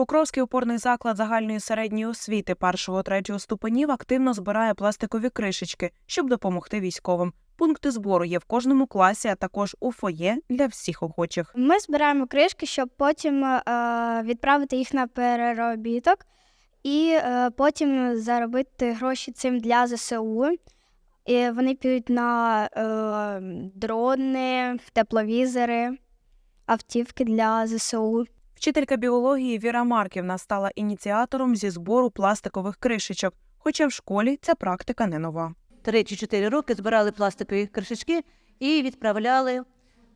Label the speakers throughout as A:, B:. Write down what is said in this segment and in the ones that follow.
A: Покровський опорний заклад загальної середньої освіти першого-третього ступенів активно збирає пластикові кришечки, щоб допомогти військовим. Пункти збору є в кожному класі, а також у фоє для всіх охочих.
B: Ми збираємо кришки, щоб потім е, відправити їх на переробіток і е, потім заробити гроші цим для ЗСУ. І вони підуть на е, дрони, тепловізори, автівки для ЗСУ.
A: Вчителька біології Віра Марківна стала ініціатором зі збору пластикових кришечок, хоча в школі ця практика не нова.
C: три чи чотири роки збирали пластикові кришечки і відправляли,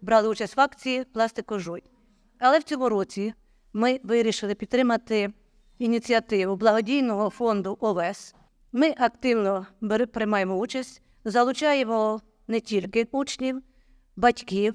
C: брали участь в акції «Пластикожуй». Але в цьому році ми вирішили підтримати ініціативу благодійного фонду ОВЕС. Ми активно приймаємо участь, залучаємо не тільки учнів, батьків,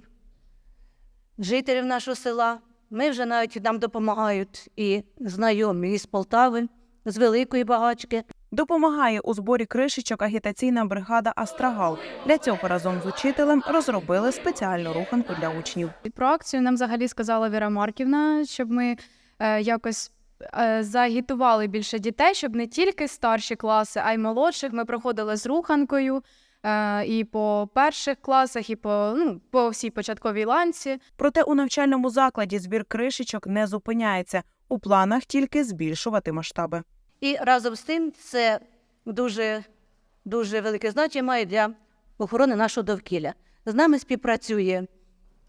C: жителів нашого села. Ми вже навіть нам допомагають і знайомі із Полтави, з Великої Багачки.
A: Допомагає у зборі кришечок агітаційна бригада Астрагал. Для цього разом з учителем розробили спеціальну руханку для учнів.
D: Про акцію нам взагалі сказала Віра Марківна, щоб ми е, якось е, заагітували більше дітей, щоб не тільки старші класи, а й молодших. Ми проходили з руханкою і по перших класах, і по, ну, по всій початковій ланці.
A: Проте у навчальному закладі збір кришечок не зупиняється. У планах тільки збільшувати масштаби.
C: І разом з тим це дуже, дуже велике значення має для охорони нашого довкілля. З нами співпрацює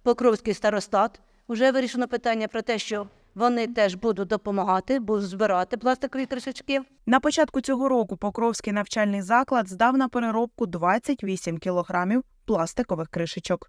C: Покровський старостат. Вже вирішено питання про те, що вони теж будуть допомагати, будуть збирати пластикові кришечки.
A: На початку цього року Покровський навчальний заклад здав на переробку 28 кілограмів пластикових кришечок.